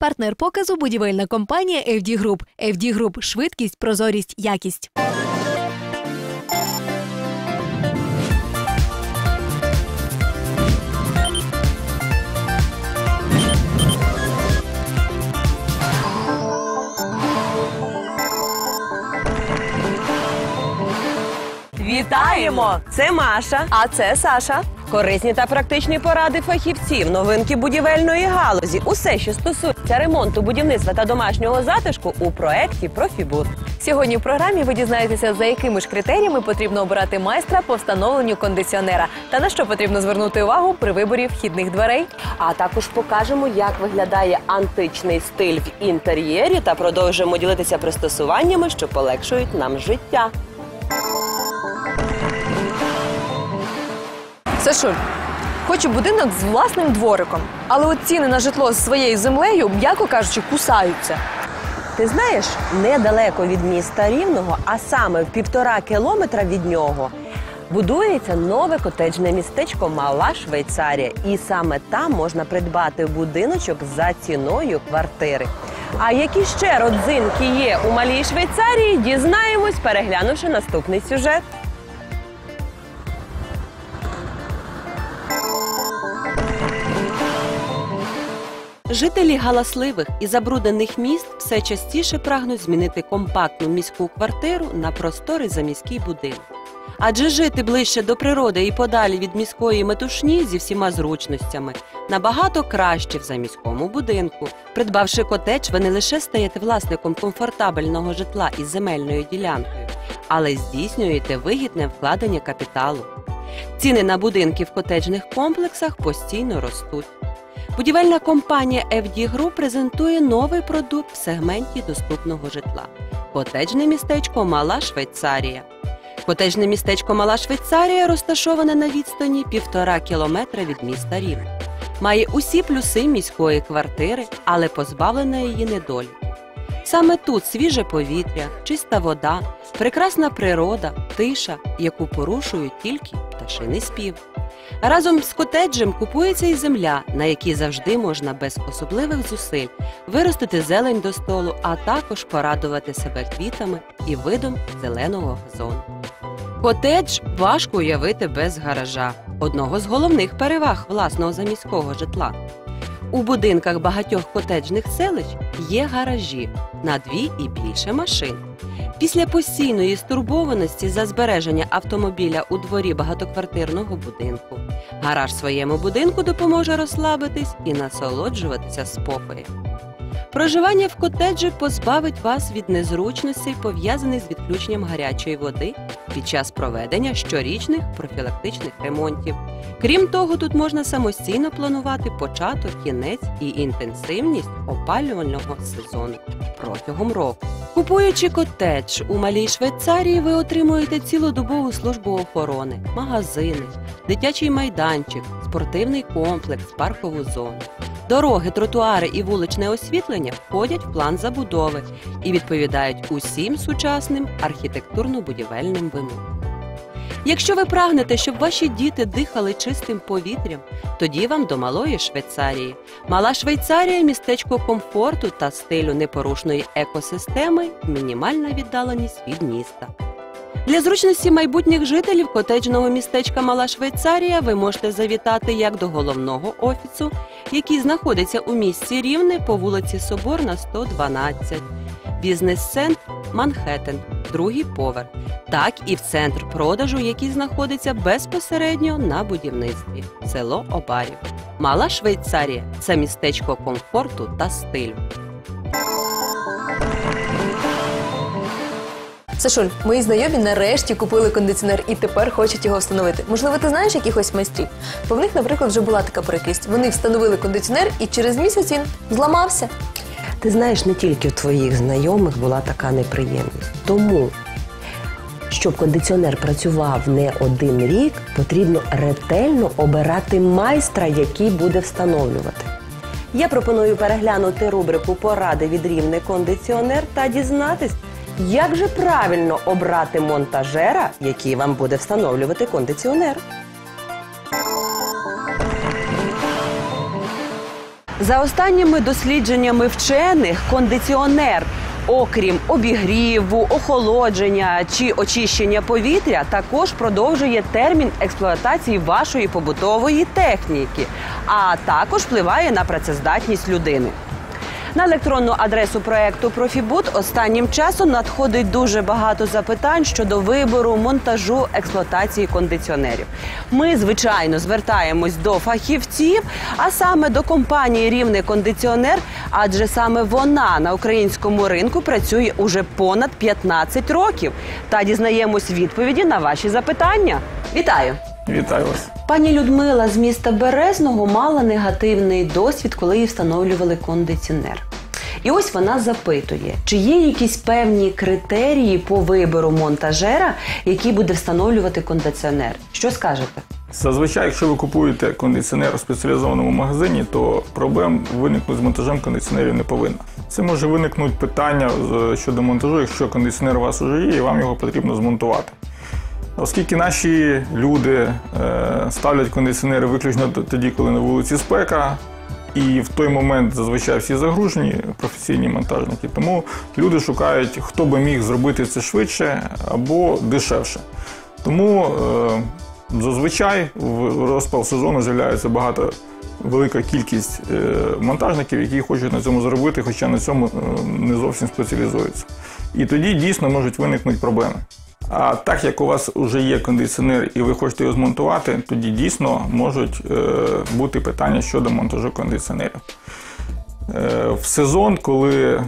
Партнер показу будівельна компанія FD Group. FD Group – швидкість, прозорість, якість. Вітаємо! Це Маша. А це Саша. Корисні та практичні поради фахівців, новинки будівельної галузі. Усе, що стосується ремонту, будівництва та домашнього затишку у проєкті Профібуд. Сьогодні в програмі ви дізнаєтеся, за якими ж критеріями потрібно обирати майстра по встановленню кондиціонера та на що потрібно звернути увагу при виборі вхідних дверей. А також покажемо, як виглядає античний стиль в інтер'єрі та продовжуємо ділитися пристосуваннями, що полегшують нам життя. Сашуль, хочу будинок з власним двориком, але от ціни на житло з своєю землею, м'яко кажучи, кусаються. Ти знаєш, недалеко від міста Рівного, а саме в півтора кілометра від нього, будується нове котеджне містечко Мала Швейцарія. І саме там можна придбати будиночок за ціною квартири. А які ще родзинки є у малій Швейцарії, дізнаємось, переглянувши наступний сюжет. Жителі галасливих і забруднених міст все частіше прагнуть змінити компактну міську квартиру на просторий заміський будинок. Адже жити ближче до природи і подалі від міської метушні зі всіма зручностями набагато краще в заміському будинку. Придбавши котедж, ви не лише стаєте власником комфортабельного житла із земельною ділянкою, але здійснюєте вигідне вкладення капіталу. Ціни на будинки в котеджних комплексах постійно ростуть. Будівельна компанія FD Group презентує новий продукт в сегменті доступного житла котеджне містечко Мала Швейцарія. Котеджне містечко Мала Швейцарія розташоване на відстані півтора кілометра від міста Рівне. Має усі плюси міської квартири, але позбавлена її недолі. Саме тут свіже повітря, чиста вода, прекрасна природа, тиша, яку порушують тільки пташиний спів. Разом з котеджем купується і земля, на якій завжди можна без особливих зусиль виростити зелень до столу, а також порадувати себе квітами і видом зеленого газону. Котедж важко уявити без гаража, одного з головних переваг власного заміського житла. У будинках багатьох котеджних селищ є гаражі на дві і більше машин. Після постійної стурбованості за збереження автомобіля у дворі багатоквартирного будинку, гараж своєму будинку допоможе розслабитись і насолоджуватися спокоєм. Проживання в котеджі позбавить вас від незручностей, пов'язаних з відключенням гарячої води під час проведення щорічних профілактичних ремонтів. Крім того, тут можна самостійно планувати початок, кінець і інтенсивність опалювального сезону протягом року. Купуючи котедж у малій Швейцарії, ви отримуєте цілодобову службу охорони, магазини, дитячий майданчик, спортивний комплекс, паркову зону. Дороги, тротуари і вуличне освітлення входять в план забудови і відповідають усім сучасним архітектурно-будівельним вимогам. Якщо ви прагнете, щоб ваші діти дихали чистим повітрям, тоді вам до малої Швейцарії. Мала Швейцарія містечко комфорту та стилю непорушної екосистеми, мінімальна віддаленість від міста. Для зручності майбутніх жителів котеджного містечка Мала Швейцарія ви можете завітати як до головного офісу, який знаходиться у місті Рівне по вулиці Соборна, 112, бізнес-центр Манхеттен, другий поверх, так і в центр продажу, який знаходиться безпосередньо на будівництві село Обарів. Мала Швейцарія це містечко комфорту та стилю. Сашуль, мої знайомі нарешті купили кондиціонер і тепер хочуть його встановити. Можливо, ти знаєш якихось майстрів? Бо в них, наприклад, вже була така прикрість. Вони встановили кондиціонер і через місяць він зламався. Ти знаєш, не тільки в твоїх знайомих була така неприємність. Тому, щоб кондиціонер працював не один рік, потрібно ретельно обирати майстра, який буде встановлювати. Я пропоную переглянути рубрику Поради від рівне кондиціонер та дізнатись, як же правильно обрати монтажера, який вам буде встановлювати кондиціонер. За останніми дослідженнями вчених, кондиціонер, окрім обігріву, охолодження чи очищення повітря, також продовжує термін експлуатації вашої побутової техніки, а також впливає на працездатність людини. На електронну адресу проекту Профібут останнім часом надходить дуже багато запитань щодо вибору, монтажу, експлуатації кондиціонерів. Ми, звичайно, звертаємось до фахівців, а саме до компанії Рівне кондиціонер, адже саме вона на українському ринку працює уже понад 15 років. Та дізнаємось відповіді на ваші запитання. Вітаю! Вітаю вас. Пані Людмила з міста Березного мала негативний досвід, коли їй встановлювали кондиціонер. І ось вона запитує, чи є якісь певні критерії по вибору монтажера, який буде встановлювати кондиціонер. Що скажете? Зазвичай, якщо ви купуєте кондиціонер у спеціалізованому магазині, то проблем виникнути з монтажем кондиціонерів не повинно. Це може виникнути питання щодо монтажу, якщо кондиціонер у вас вже є, і вам його потрібно змонтувати. Оскільки наші люди е, ставлять кондиціонери виключно тоді, коли на вулиці спека, і в той момент зазвичай всі загружені професійні монтажники, тому люди шукають, хто би міг зробити це швидше або дешевше. Тому е, зазвичай в розпал сезону з'являється багато велика кількість е, монтажників, які хочуть на цьому заробити, хоча на цьому не зовсім спеціалізуються. І тоді дійсно можуть виникнути проблеми. А так як у вас вже є кондиціонер і ви хочете його змонтувати, тоді дійсно можуть е, бути питання щодо монтажу кондиціонерів. Е, в сезон, коли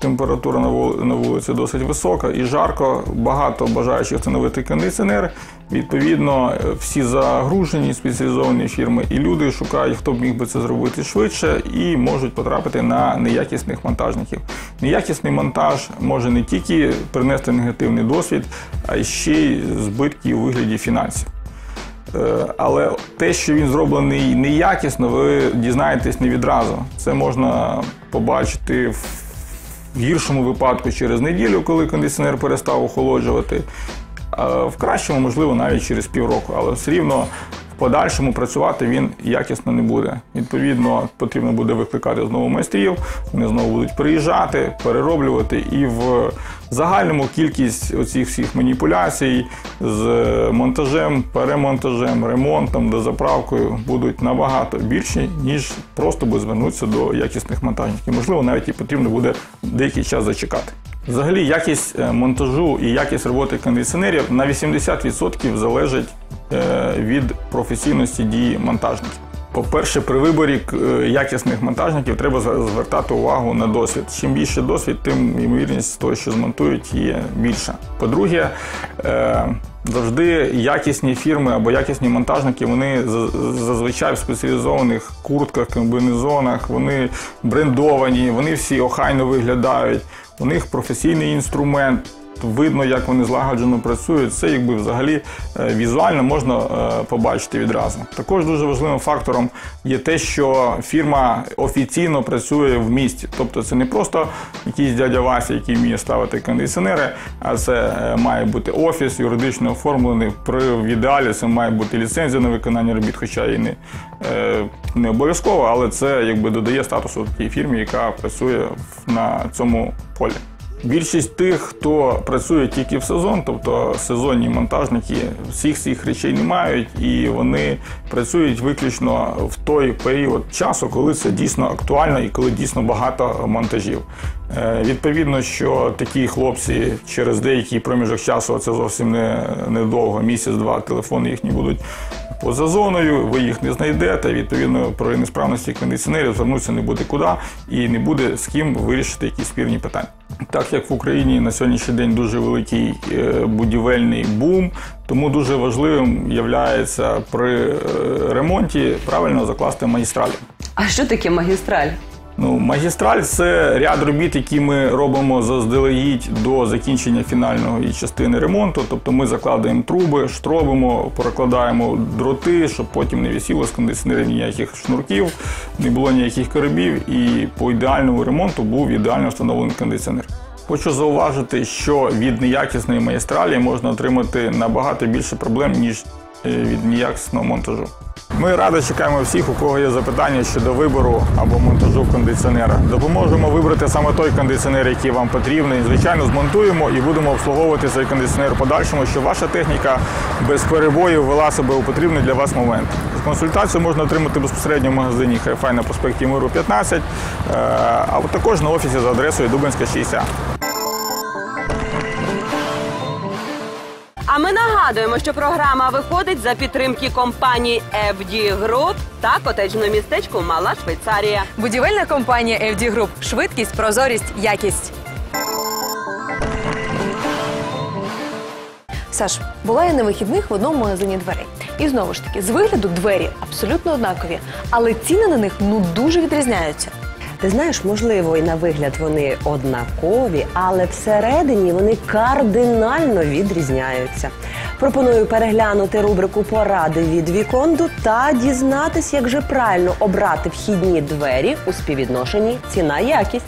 температура на вул- на вулиці досить висока і жарко, багато бажаючих встановити кондиціонер. Відповідно, всі загружені спеціалізовані фірми, і люди шукають, хто б міг би це зробити швидше, і можуть потрапити на неякісних монтажників. Неякісний монтаж може не тільки принести негативний досвід, а ще й збитки у вигляді фінансів. Е, Але те, що він зроблений неякісно, ви дізнаєтесь не відразу. Це можна побачити в гіршому випадку через неділю, коли кондиціонер перестав охолоджувати. В кращому, можливо, навіть через півроку, але все рівно в подальшому працювати він якісно не буде. Відповідно, потрібно буде викликати знову майстрів, вони знову будуть приїжджати, перероблювати, і в загальному кількість оцих всіх маніпуляцій з монтажем, перемонтажем, ремонтом, дозаправкою будуть набагато більші, ніж просто би звернутися до якісних монтажників. Можливо, навіть і потрібно буде деякий час зачекати. Взагалі, якість е, монтажу і якість роботи кондиціонерів на 80% залежить е, від професійності дії монтажників. По-перше, при виборі е, якісних монтажників треба зв- звертати увагу на досвід. Чим більше досвід, тим ймовірність того, що змонтують, є більша. По-друге, е, завжди якісні фірми або якісні монтажники, вони зазвичай в спеціалізованих куртках, комбінезонах, вони брендовані, вони всі охайно виглядають. У них професійний інструмент. Видно, як вони злагоджено працюють. Це якби взагалі е, візуально можна е, побачити відразу. Також дуже важливим фактором є те, що фірма офіційно працює в місті. Тобто це не просто якийсь дядя Вася, який вміє ставити кондиціонери, а це е, має бути офіс, юридично оформлений. При в ідеалі це має бути ліцензія на виконання робіт, хоча і не, не обов'язково, але це якби додає статусу тій фірмі, яка працює на цьому полі. Більшість тих, хто працює тільки в сезон, тобто сезонні монтажники, всіх цих речей не мають, і вони працюють виключно в той період часу, коли це дійсно актуально і коли дійсно багато монтажів. Е, Відповідно, що такі хлопці через деякий проміжок часу, це зовсім не недовго, місяць-два, телефони їхні будуть поза зоною, ви їх не знайдете. Відповідно, про несправності кондиціонерів звернутися не буде куди і не буде з ким вирішити якісь спірні питання. Так як в Україні на сьогоднішній день дуже великий е, будівельний бум, тому дуже важливим є при е, ремонті правильно закласти магістралі. А що таке магістраль? Ну, магістраль це ряд робіт, які ми робимо заздалегідь до закінчення фінальної частини ремонту. Тобто ми закладаємо труби, штробимо, прокладаємо дроти, щоб потім не висіло з кондиціонерів ніяких шнурків, не було ніяких коробів, і по ідеальному ремонту був ідеально встановлений кондиціонер. Хочу зауважити, що від неякісної магістралі можна отримати набагато більше проблем, ніж від неякісного монтажу. Ми радо чекаємо всіх, у кого є запитання щодо вибору або монтажу кондиціонера. Допоможемо вибрати саме той кондиціонер, який вам потрібний. Звичайно, змонтуємо і будемо обслуговувати цей кондиціонер в подальшому, щоб ваша техніка без перебоїв вела себе у потрібний для вас момент. Консультацію можна отримати безпосередньо в магазині Hi-Fi на проспекті Миру 15, е, а також на офісі за адресою Дубинська 60. Нагадуємо, що програма виходить за підтримки компанії FD Group та котеджного містечку Мала Швейцарія. Будівельна компанія FD Group. Швидкість, прозорість, якість. Саш, була я на вихідних в одному магазині дверей. І знову ж таки, з вигляду двері абсолютно однакові, але ціни на них ну дуже відрізняються. Ти знаєш, можливо, і на вигляд вони однакові, але всередині вони кардинально відрізняються. Пропоную переглянути рубрику Поради від Віконду та дізнатись, як же правильно обрати вхідні двері у співвідношенні ціна-якість.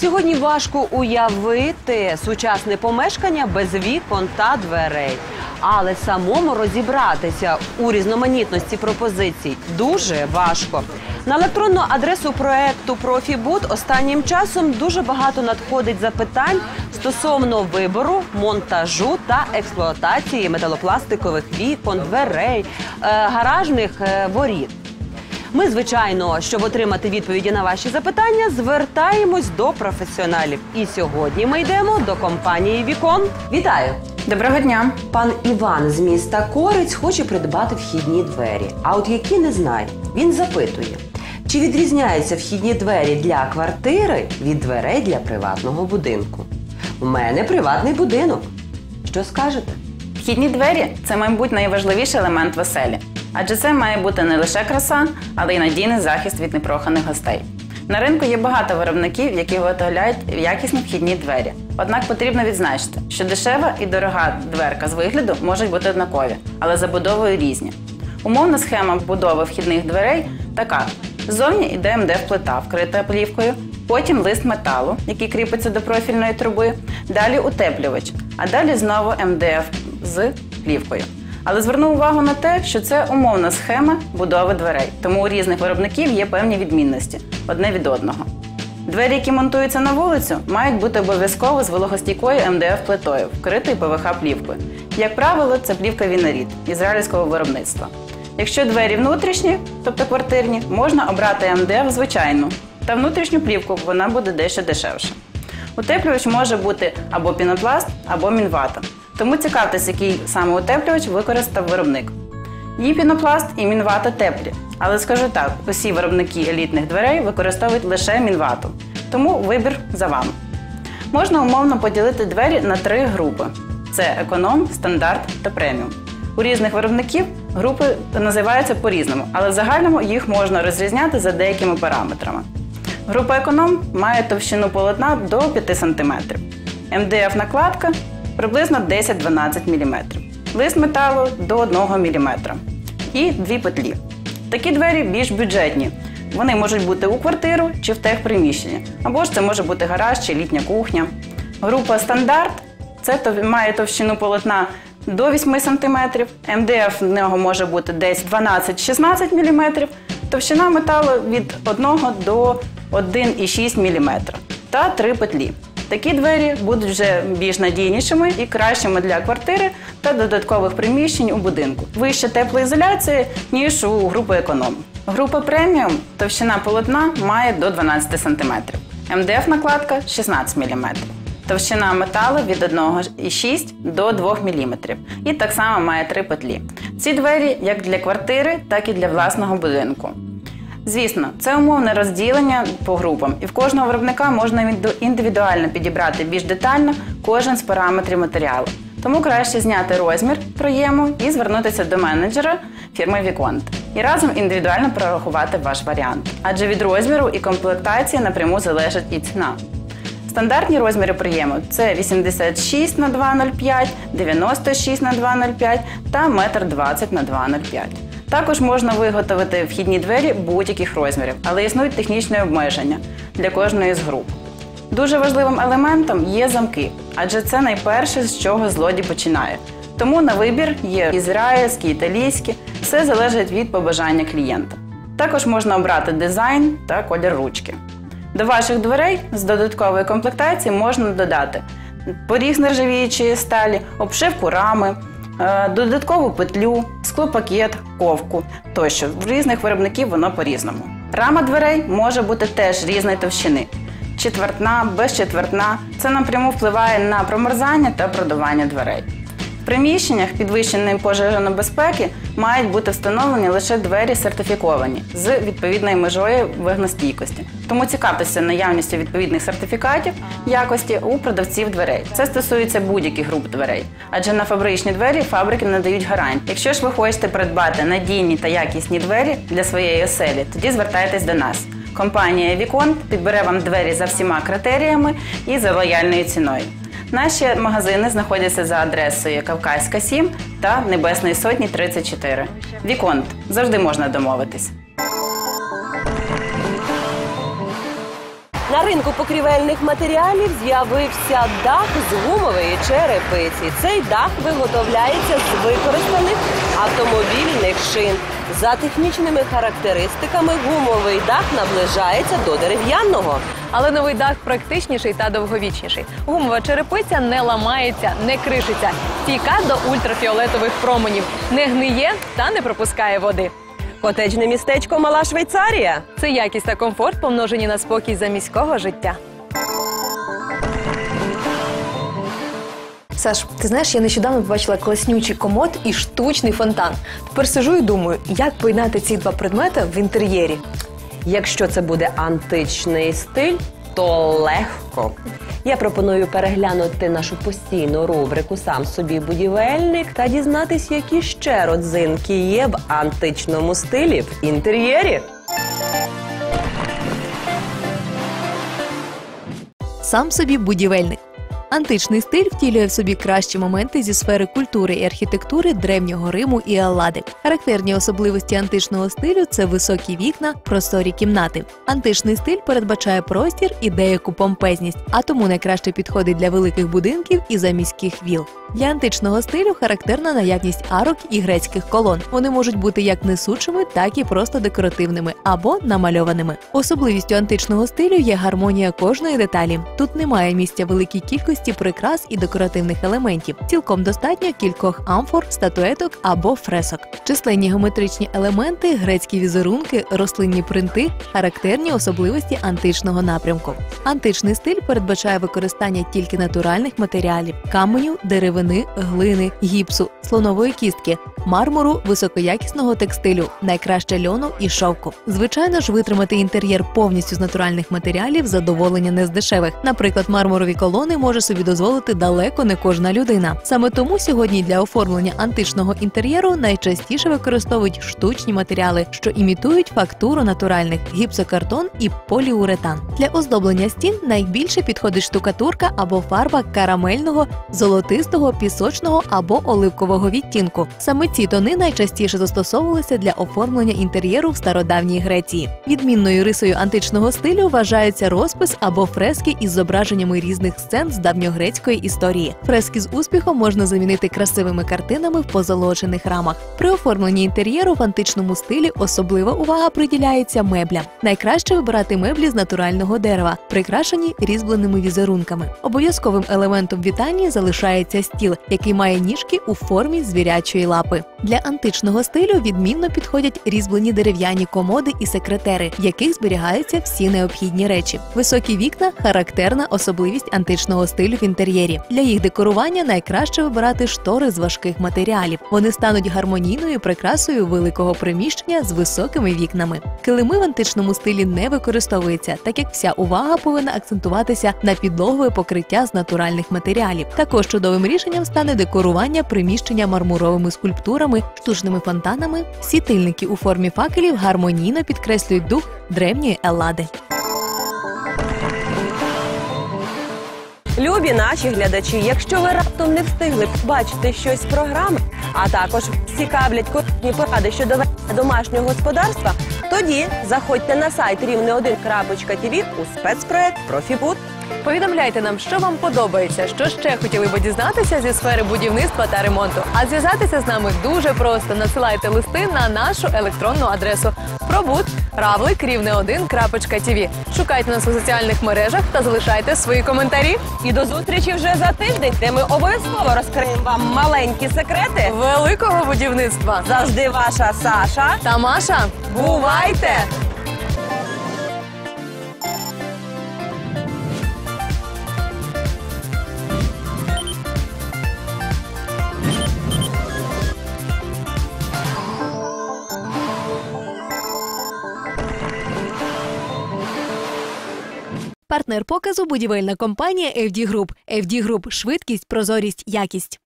Сьогодні важко уявити сучасне помешкання без вікон та дверей. Але самому розібратися у різноманітності пропозицій дуже важко. На електронну адресу проекту Профібуд останнім часом дуже багато надходить запитань стосовно вибору, монтажу та експлуатації металопластикових вікон, дверей, е, гаражних е, воріт. Ми, звичайно, щоб отримати відповіді на ваші запитання, звертаємось до професіоналів. І сьогодні ми йдемо до компанії Вікон. Вітаю! Доброго дня. Пан Іван з міста Корець хоче придбати вхідні двері. А от які не знає, він запитує: чи відрізняються вхідні двері для квартири від дверей для приватного будинку? У мене приватний будинок. Що скажете? Вхідні двері це, мабуть, найважливіший елемент веселі. Адже це має бути не лише краса, але й надійний захист від непроханих гостей. На ринку є багато виробників, які виготовляють якісні вхідні двері. Однак потрібно відзначити, що дешева і дорога дверка з вигляду можуть бути однакові, але забудовою різні. Умовна схема будови вхідних дверей така: ззовні йде МДФ-плита, вкрита плівкою, потім лист металу, який кріпиться до профільної труби, далі утеплювач, а далі знову МДФ з плівкою. Але зверну увагу на те, що це умовна схема будови дверей, тому у різних виробників є певні відмінності одне від одного. Двері, які монтуються на вулицю, мають бути обов'язково з вологостійкою МДФ-плитою, вкритою ПВХ-плівкою. Як правило, це плівка Вінеріт ізраїльського виробництва. Якщо двері внутрішні, тобто квартирні, можна обрати МДФ звичайну, та внутрішню плівку вона буде дещо дешевше. Утеплювач може бути або пінопласт, або мінвата. Тому цікавтесь, який саме утеплювач використав виробник. Є пінопласт і мінвата теплі. Але скажу так, усі виробники елітних дверей використовують лише мінвату. Тому вибір за вами. Можна умовно поділити двері на три групи: це економ, стандарт та преміум. У різних виробників групи називаються по-різному, але в загальному їх можна розрізняти за деякими параметрами. Група економ має товщину полотна до 5 см. МДФ накладка приблизно 10-12 мм. Лист металу до 1 мм. І дві петлі. Такі двері більш бюджетні. Вони можуть бути у квартиру чи в техприміщенні, або ж це може бути гараж чи літня кухня. Група стандарт це має товщину полотна до 8 см, МДФ в нього може бути десь 12-16 мм, товщина металу від 1 до 1,6 мм та три петлі. Такі двері будуть вже більш надійнішими і кращими для квартири та додаткових приміщень у будинку. Вища теплоізоляція, ніж у групи економ. Група преміум товщина полотна має до 12 см. МДФ накладка 16 мм. Товщина металу від 1,6 до 2 мм. І так само має три петлі. Ці двері як для квартири, так і для власного будинку. Звісно, це умовне розділення по групам, і в кожного виробника можна індивідуально підібрати більш детально кожен з параметрів матеріалу. Тому краще зняти розмір проєму і звернутися до менеджера фірми Віконт і разом індивідуально прорахувати ваш варіант. Адже від розміру і комплектації напряму залежить і ціна. Стандартні розміри приєму це 86 на 2,05, 96 на 2,05 та 1,20 на 2,05. Також можна виготовити вхідні двері будь-яких розмірів, але існують технічні обмеження для кожної з груп. Дуже важливим елементом є замки, адже це найперше, з чого злодій починає. Тому на вибір є ізраїльські, італійські, все залежить від побажання клієнта. Також можна обрати дизайн та колір ручки. До ваших дверей з додаткової комплектації можна додати поріг нержавіючої сталі, обшивку рами, е, додаткову петлю, склопакет, ковку тощо. В різних виробників воно по-різному. Рама дверей може бути теж різної товщини. Четвертна, безчетвертна. Це напряму впливає на промерзання та продування дверей. В приміщеннях підвищеної пожежонебезпеки мають бути встановлені лише двері сертифіковані з відповідною межою вогнестійкості. Тому цікавтеся наявністю відповідних сертифікатів якості у продавців дверей. Це стосується будь-яких груп дверей, адже на фабричні двері фабрики надають гарантію. Якщо ж ви хочете придбати надійні та якісні двері для своєї оселі, тоді звертайтесь до нас. Компанія Вікон підбере вам двері за всіма критеріями і за лояльною ціною. Наші магазини знаходяться за адресою Кавказька 7 та Небесної Сотні 34. Віконт завжди можна домовитись. На ринку покрівельних матеріалів з'явився дах з гумової черепиці. Цей дах виготовляється з використаних автомобільних шин. За технічними характеристиками гумовий дах наближається до дерев'яного. Але новий дах практичніший та довговічніший. Гумова черепиця не ламається, не кришиться, стійка до ультрафіолетових променів, не гниє та не пропускає води. Котеджне містечко Мала Швейцарія. Це якість та комфорт помножені на спокій за міського життя. Саш, ти знаєш, я нещодавно побачила класнючий комод і штучний фонтан. Тепер сижу і думаю, як поєднати ці два предмети в інтер'єрі. Якщо це буде античний стиль, то легко. Я пропоную переглянути нашу постійну рубрику Сам собі будівельник та дізнатись, які ще родзинки є в античному стилі в інтер'єрі. Сам собі будівельник. Античний стиль втілює в собі кращі моменти зі сфери культури і архітектури древнього Риму і Еллади. Характерні особливості античного стилю це високі вікна, просторі кімнати. Античний стиль передбачає простір і деяку помпезність, а тому найкраще підходить для великих будинків і заміських віл. Для античного стилю характерна наявність арок і грецьких колон. Вони можуть бути як несучими, так і просто декоративними або намальованими. Особливістю античного стилю є гармонія кожної деталі. Тут немає місця великій кількості прикрас і декоративних елементів. Цілком достатньо кількох амфор, статуеток або фресок. Численні геометричні елементи, грецькі візерунки, рослинні принти характерні особливості античного напрямку. Античний стиль передбачає використання тільки натуральних матеріалів: каменю, деревини, глини, гіпсу, слонової кістки, мармуру, високоякісного текстилю, найкраще льону і шовку. Звичайно ж, витримати інтер'єр повністю з натуральних матеріалів задоволення не з дешевих. Наприклад, мармурові колони може собі дозволити далеко не кожна людина. Саме тому сьогодні для оформлення античного інтер'єру найчастіше використовують штучні матеріали, що імітують фактуру натуральних гіпсокартон і поліуретан. Для оздоблення стін найбільше підходить штукатурка або фарба карамельного, золотистого, пісочного або оливкового відтінку. Саме ці тони найчастіше застосовувалися для оформлення інтер'єру в стародавній Греції. Відмінною рисою античного стилю вважаються розпис або фрески із зображеннями різних сцен з давньогрецької історії. Фрески з успіхом можна замінити красивими картинами в позолочених рамах. При оформленні інтер'єру в античному стилі особлива увага приділяється меблям. Найкраще вибирати меблі з натурального дерева, прикрашені різьбленими візерунками. Обов'язковим елементом вітальні залишається стіл, який має ніжки у формі звірячої лапи. Для античного стилю відмінно підходять різьблені дерев'яні комоди і секретери, в яких зберігаються всі необхідні речі. Високі вікна характерна особливість античного стилю в інтер'єрі. Для їх декорування найкраще вибирати штори з важких матеріалів. Вони стануть гармонійною прикрасою великого приміщення з високими вікнами. Килими в античному стилі не використовуються, так як вся увага повинна акцентуватися на підлогове покриття з натуральних матеріалів. Також чудовим рішенням стане декорування приміщення мармуровими скульптурами, штучними фонтанами. Світильники у формі факелів гармонійно підкреслюють дух древньої Еллади. Любі наші глядачі, якщо ви раптом не встигли побачити щось з програми, а також цікавлять корисні поради щодо домашнього господарства, тоді заходьте на сайт рівне1.tv у спецпроект Профібут Повідомляйте нам, що вам подобається, що ще хотіли би дізнатися зі сфери будівництва та ремонту. А зв'язатися з нами дуже просто. Надсилайте листи на нашу електронну адресу рівне 1.tv. Шукайте нас у соціальних мережах та залишайте свої коментарі. І до зустрічі вже за тиждень, де ми обов'язково розкриємо вам маленькі секрети. Великого будівництва Завжди ваша Саша. та Маша. Бувайте! Партнер показу будівельна компанія FD Group. FD Group – швидкість, прозорість, якість.